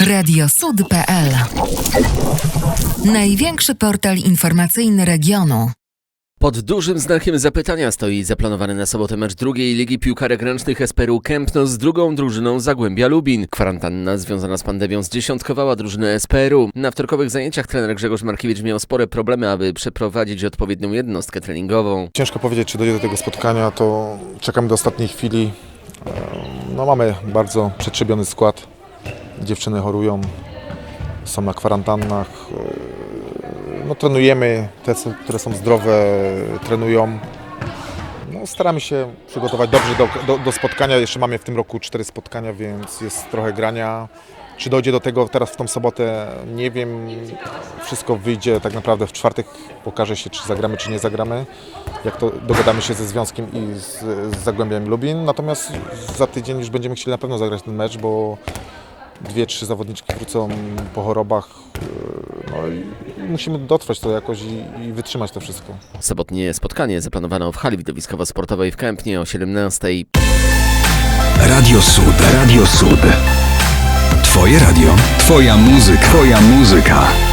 Radiosud.pl Największy portal informacyjny regionu. Pod dużym znakiem zapytania stoi zaplanowany na sobotę mecz drugiej Ligi Piłkarek Ręcznych Esperu Kępno z drugą drużyną Zagłębia Lubin. Kwarantanna związana z pandemią zdziesiątkowała drużynę Esperu. Na wtorkowych zajęciach trener Grzegorz Markiewicz miał spore problemy, aby przeprowadzić odpowiednią jednostkę treningową. Ciężko powiedzieć, czy dojdzie do tego spotkania, to czekamy do ostatniej chwili. No, mamy bardzo przetrzebiony skład. Dziewczyny chorują, są na kwarantannach. No, trenujemy, te, które są zdrowe, trenują. No, staramy się przygotować dobrze do, do, do spotkania. Jeszcze mamy w tym roku cztery spotkania, więc jest trochę grania. Czy dojdzie do tego teraz w tą sobotę, nie wiem. Wszystko wyjdzie tak naprawdę w czwartek. Pokaże się, czy zagramy, czy nie zagramy. Jak to dogadamy się ze związkiem i z, z Zagłębiem Lubin. Natomiast za tydzień już będziemy chcieli na pewno zagrać ten mecz, bo dwie, trzy zawodniczki wrócą po chorobach. Yy, No i musimy dotrwać to jakoś i, i wytrzymać to wszystko. Sobotnie spotkanie zaplanowano w hali widowiskowo-sportowej w Kępnie o 17. Radio Sud. Radio Sud. Twoje radio. Twoja muzyka. Twoja muzyka.